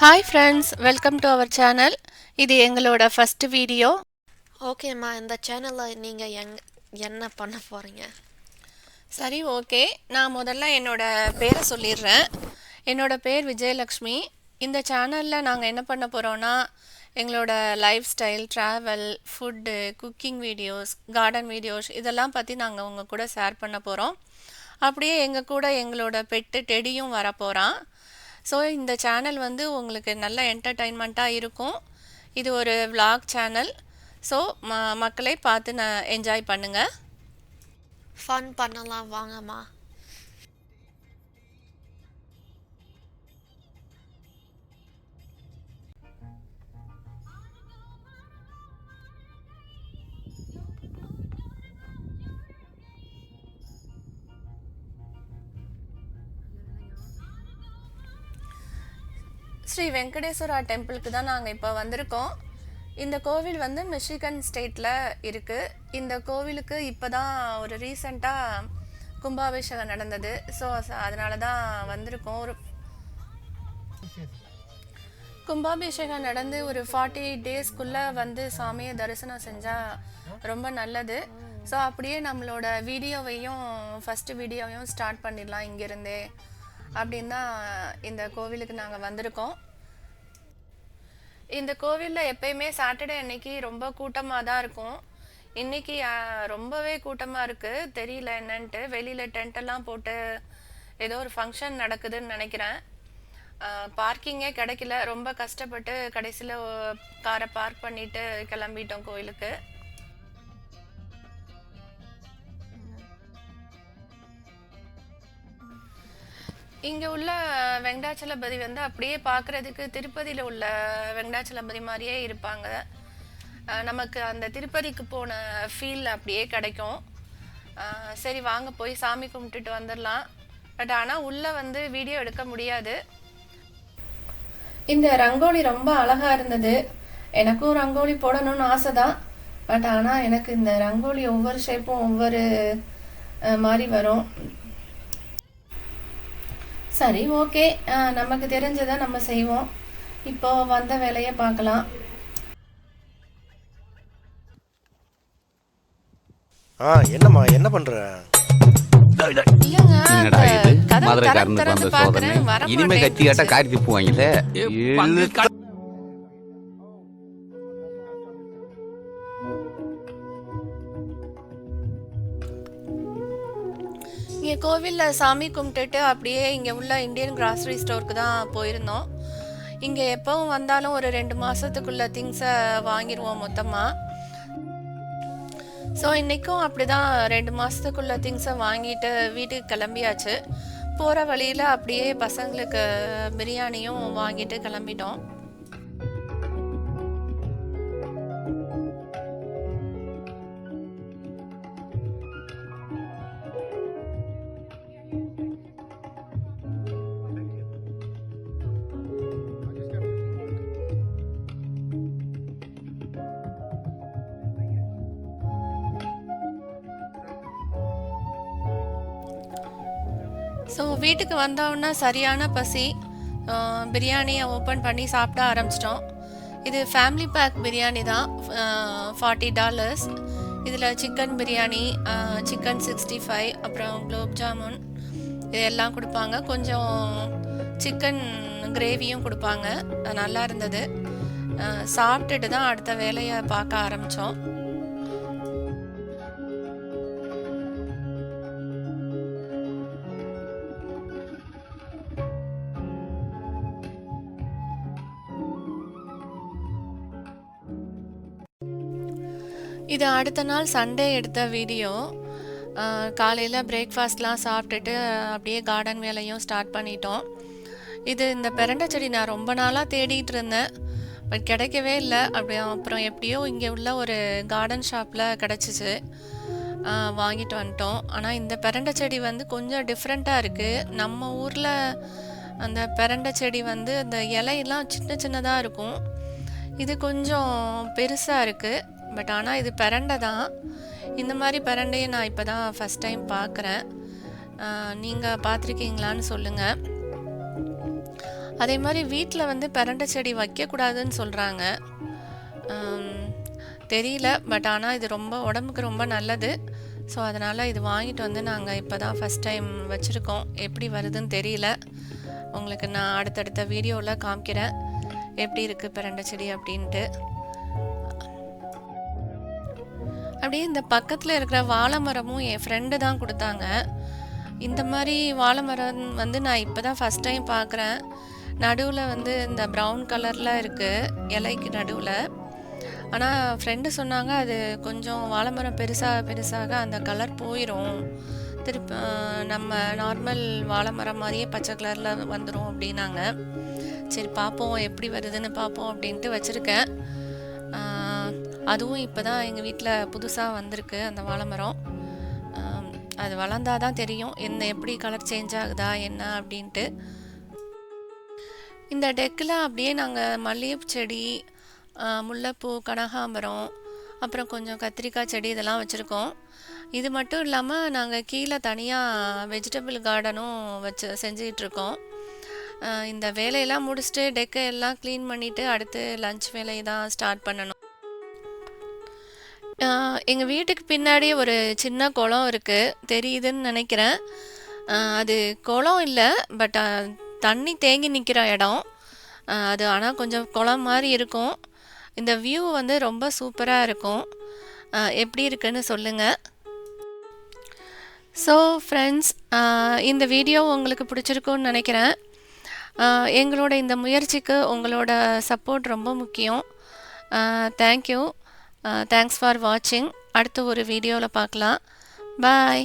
Hi friends welcome to our channel இது எங்களோட first video ஓகேம்மா இந்த சேனலில் நீங்கள் எங் என்ன பண்ண போகிறீங்க சரி ஓகே நான் முதல்ல என்னோட பேரை சொல்லிடுறேன். என்னோட பேர் விஜயலக்ஷ்மி. இந்த சேனலில் நாங்கள் என்ன பண்ண போகிறோன்னா எங்களோட life style travel food cooking videos garden videos இதெல்லாம் பற்றி நாங்கள் உங்கள் கூட ஷேர் பண்ண போகிறோம் அப்படியே எங்கள் கூட எங்களோட பெட்டு டெடியும் வரப்போகிறான் ஸோ இந்த சேனல் வந்து உங்களுக்கு நல்ல என்டர்டைன்மெண்ட்டாக இருக்கும். இது ஒரு vlog சேனல் ஸோ ம மக்களை பார்த்து நான் என்ஜாய் பண்ணுங்கள் ஃபன் பண்ணலாம் வாங்கம்மா. ஸ்ரீ வெங்கடேஸ்வரா டெம்பிளுக்கு தான் நாங்கள் இப்போ வந்திருக்கோம். இந்த கோவில் வந்து மிஷிகன் ஸ்டேட்டில் இருக்குது இந்த கோவிலுக்கு இப்போ தான் ஒரு ரீசண்டாக கும்பாபிஷேகம் நடந்தது. ஸோ அதனால தான் வந்திருக்கோம். ஒரு கும்பாபிஷேகம் நடந்து ஒரு ஃபார்ட்டி எயிட் டேஸ்க்குள்ளே வந்து சாமியை தரிசனம் செஞ்சால் ரொம்ப நல்லது. ஸோ அப்படியே நம்மளோட வீடியோவையும் ஃபஸ்ட்டு வீடியோவையும் ஸ்டார்ட் பண்ணிடலாம் இங்கேருந்தே. அப்படின்னு தான் இந்த கோவிலுக்கு நாங்கள் வந்திருக்கோம். இந்த கோவிலில் எப்பயுமே சாட்டர்டே அன்னைக்கு ரொம்ப கூட்டமாக தான் இருக்கும். இன்னைக்கு ரொம்பவே கூட்டமாக இருக்குது தெரியல என்னன்ட்டு. வெளியில் டென்ட்டெல்லாம் போட்டு ஏதோ ஒரு ஃபங்க்ஷன் நடக்குதுன்னு நினைக்கிறேன். பார்க்கிங்கே கிடைக்கல. ரொம்ப கஷ்டப்பட்டு கடைசியில் காரை பார்க் பண்ணிட்டு கிளம்பிட்டோம் கோயிலுக்கு இங்கே உள்ள வெங்கடாச்சலபதி வந்து அப்படியே பார்க்குறதுக்கு திருப்பதியில் உள்ள வெங்கடாச்சலபதி மாதிரியே இருப்பாங்க. நமக்கு அந்த திருப்பதிக்கு போன ஃபீல் அப்படியே கிடைக்கும். சரி வாங்க போய் சாமி கும்பிட்டுட்டு வந்துடலாம் பட் ஆனால் உள்ளே வந்து வீடியோ எடுக்க முடியாது. இந்த ரங்கோலி ரொம்ப அழகாக இருந்தது. எனக்கும் ரங்கோலி போடணும்னு ஆசை தான் பட் ஆனால் எனக்கு இந்த ரங்கோலி ஒவ்வொரு ஷேப்பும் ஒவ்வொரு மாதிரி வரும். சரி ஓகே. நமக்கு தெரிஞ்சதை நம்ம செய்வோம். இப்போ வந்த வேலையை பார்க்கலாம். ஆ என்னம்மா என்ன பண்ற? இனிமே கத்தி கேட்டா. காரி திப்புவாங்கல்ல கோவிலில் சாமி கும்பிட்டுட்டு அப்படியே இங்கே உள்ள இந்தியன் கிராசரி ஸ்டோருக்கு தான் போயிருந்தோம். இங்கே எப்பவும் வந்தாலும் ஒரு ரெண்டு மாதத்துக்குள்ள திங்ஸை வாங்கிடுவோம் மொத்தமாக ஸோ இன்றைக்கும் அப்படி தான் ரெண்டு மாதத்துக்குள்ள திங்ஸை வாங்கிட்டு வீட்டுக்கு கிளம்பியாச்சு. போகிற வழியில் அப்படியே பசங்களுக்கு பிரியாணியும் வாங்கிட்டு கிளம்பிட்டோம். ஸோ வீட்டுக்கு வந்தோடனே சரியான பசி பிரியாணியை ஓப்பன் பண்ணி சாப்பிட ஆரம்பிச்சிட்டோம். இது ஃபேமிலி பேக் பிரியாணி தான் ஃபார்ட்டி டாலர்ஸ் இதில் chicken biryani chicken sixty five அப்புறம் குலோப் ஜாமுன் இது எல்லாம் கொடுப்பாங்க. கொஞ்சம் சிக்கன் கிரேவியும் கொடுப்பாங்க. அது நல்லா இருந்தது. சாப்பிட்டுட்டு தான் அடுத்த வேலையை பார்க்க ஆரம்பித்தோம் இது அடுத்த நாள் சண்டே எடுத்த வீடியோ காலையில் பிரேக்ஃபாஸ்ட்லாம் சாப்பிட்டுட்டு அப்படியே கார்டன் வேலையும் ஸ்டார்ட் பண்ணிட்டோம். இது இந்த பெரண்டை செடி நான் ரொம்ப நாளாக தேடிட்டு இருந்தேன். பட் கிடைக்கவே இல்லை. அப்படி அப்புறம் எப்படியோ இங்கே உள்ள ஒரு கார்டன் ஷாப்பில் கிடச்சிச்சு. வாங்கிட்டு வந்துட்டோம். ஆனால் இந்த பெரண்டை செடி வந்து கொஞ்சம் டிஃப்ரெண்ட்டாக இருக்குது நம்ம ஊரில் அந்த பெரண்டை செடி வந்து அந்த இலையெல்லாம் சின்ன சின்னதாக இருக்கும். இது கொஞ்சம் பெருசாக இருக்குது பட் ஆனால் இது பிரண்டை தான். இந்த மாதிரி பிரண்டையை நான் இப்போ தான் ஃபஸ்ட் டைம் பார்க்குறேன் நீங்கள் பார்த்துருக்கீங்களான்னு சொல்லுங்கள் அதே மாதிரி வீட்டில் வந்து பிரண்டை செடி வைக்கக்கூடாதுன்னு சொல்கிறாங்க தெரியல. பட் ஆனால் இது ரொம்ப உடம்புக்கு ரொம்ப நல்லது. ஸோ அதனால் இது வாங்கிட்டு வந்து நாங்கள் இப்போ தான் ஃபஸ்ட் டைம் வச்சுருக்கோம். எப்படி வருதுன்னு தெரியல. உங்களுக்கு நான் அடுத்தடுத்த வீடியோவில் காமிக்கிறேன். எப்படி இருக்குது பிரண்டை செடி அப்படின்ட்டு. அப்படியே இந்த பக்கத்தில் இருக்கிற வாழை மரமும் என் ஃப்ரெண்டு தான் கொடுத்தாங்க. இந்த மாதிரி வாழை மரம் வந்து நான் இப்போ தான் ஃபஸ்ட் டைம் பார்க்குறேன் நடுவில் வந்து இந்த ப்ரௌன் கலரில் இருக்குது இலைக்கு நடுவில். ஆனால் ஃப்ரெண்டு சொன்னாங்க அது கொஞ்சம் வாழை மரம் பெருசாக பெருசாக அந்த கலர் போயிடும் திருப்ப நம்ம நார்மல் வாழை மரம் மாதிரியே பச்சை கலரில் வந்துடும் அப்படின்னாங்க. சரி பார்ப்போம் எப்படி வருதுன்னு பார்ப்போம் அப்படின்ட்டு வச்சுருக்கேன். அதுவும் இப்போ தான் எங்கள் வீட்டில் புதுசாக வந்திருக்கு அந்த வாழை மரம் அது அது வளர்ந்தாதான் தெரியும். என்ன எப்படி கலர் சேஞ்ச் ஆகுதா என்ன அப்படின்ட்டு. இந்த டெக்கில் அப்படியே நாங்கள் மல்லிகைப்பூ செடி முல்லைப்பூ கனகாம்பரம் அப்புறம் கொஞ்சம் கத்திரிக்காய் செடி இதெல்லாம் வச்சுருக்கோம். இது மட்டும் இல்லாமல் நாங்கள் கீழே தனியாக வெஜிடபிள் கார்டனும் வச்சு செஞ்சிகிட்ருக்கோம் இந்த வேலையெல்லாம் முடிச்சுட்டு டெக்கை எல்லாம் க்ளீன் பண்ணிவிட்டு அடுத்து லஞ்ச் வேலையை தான் ஸ்டார்ட் பண்ணணும். எங்கள் வீட்டுக்கு பின்னாடி ஒரு சின்ன குளம் இருக்குது தெரியுதுன்னு நினைக்கிறேன். அது குளம் இல்லை பட் தண்ணி தேங்கி நிற்கிற இடம். அது ஆனால் கொஞ்சம் குளம் மாதிரி இருக்கும். இந்த வியூ வந்து ரொம்ப சூப்பராக இருக்கும். எப்படி இருக்குன்னு சொல்லுங்கள் ஸோ ஃப்ரெண்ட்ஸ் இந்த வீடியோ உங்களுக்கு பிடிச்சிருக்குன்னு நினைக்கிறேன். எங்களோட இந்த முயற்சிக்கு உங்களோட சப்போர்ட் ரொம்ப முக்கியம். தேங்க்யூ தேங்க்ஸ் ஃபார் வாட்சிங் அடுத்த ஒரு வீடியோவில் பார்க்கலாம். பாய்